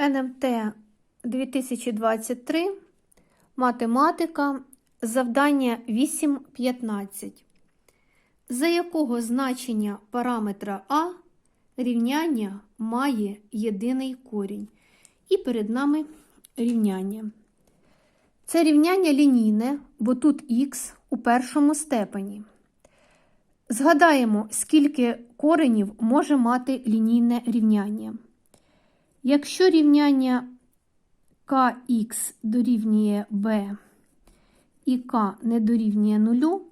НМТ 2023, математика, завдання 8.15. За якого значення параметра А рівняння має єдиний корінь? І перед нами рівняння. Це рівняння лінійне, бо тут х у першому степені. Згадаємо, скільки коренів може мати лінійне рівняння. Якщо рівняння kx дорівнює b і k не дорівнює нулю,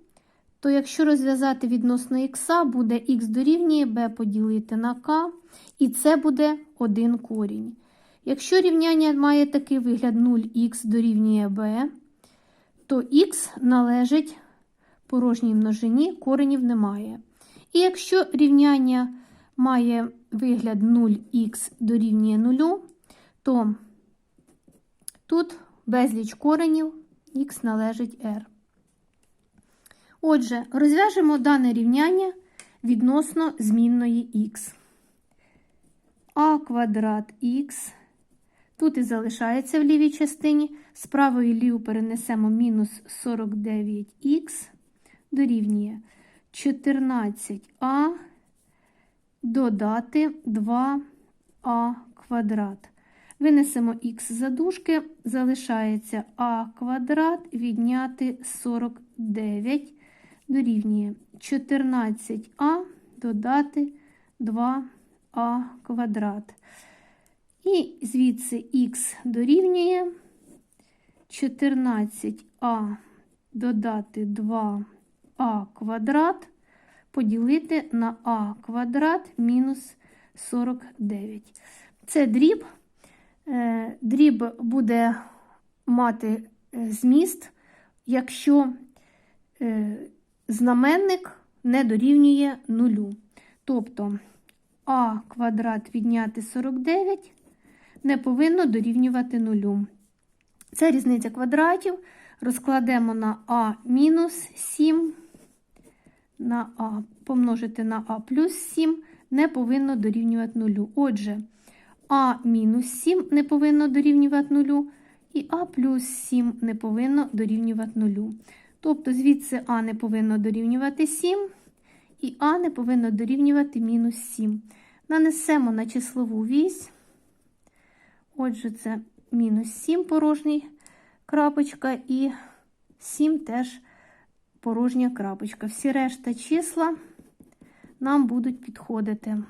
то якщо розв'язати відносно х, буде х дорівнює b поділити на k, і це буде один корінь. Якщо рівняння має такий вигляд 0х дорівнює b, то х належить порожній множині, коренів немає. І якщо рівняння має вигляд 0х дорівнює 0, то тут безліч коренів х належить r. Отже, розв'яжемо дане рівняння відносно змінної х. а квадрат х. Тут і залишається в лівій частині. З правої ліву перенесемо мінус 49х дорівнює 14а додати 2а квадрат. Винесемо х за дужки, залишається а квадрат відняти 49 дорівнює 14а додати 2а квадрат. І звідси х дорівнює 14а додати 2а квадрат поділити на а квадрат мінус 49. Це дріб. Е, дріб буде мати е, зміст, якщо е, знаменник не дорівнює нулю. Тобто а квадрат відняти 49 не повинно дорівнювати нулю. Це різниця квадратів. Розкладемо на а мінус 7 на а помножити на а плюс 7 не повинно дорівнювати нулю. Отже, а мінус 7 не повинно дорівнювати нулю, і а плюс 7 не повинно дорівнювати нулю. Тобто, звідси а не повинно дорівнювати 7, і а не повинно дорівнювати мінус 7. Нанесемо на числову вісь. Отже, це мінус 7 порожній крапочка, і 7 теж порожня крапочка. Всі решта числа нам будуть підходити.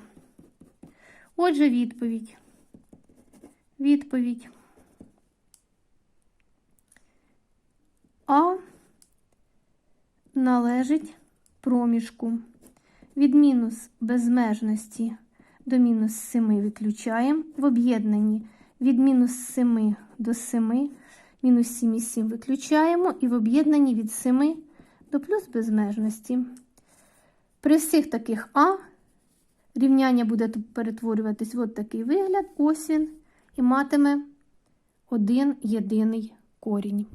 Отже, відповідь. Відповідь. А належить проміжку. Від мінус безмежності до мінус 7 виключаємо. В об'єднанні від мінус 7 до 7, мінус 7 і 7 виключаємо, і в об'єднанні від 7 до плюс безмежності. При всіх таких А рівняння буде перетворюватись в такий вигляд, ось він, і матиме один єдиний корінь.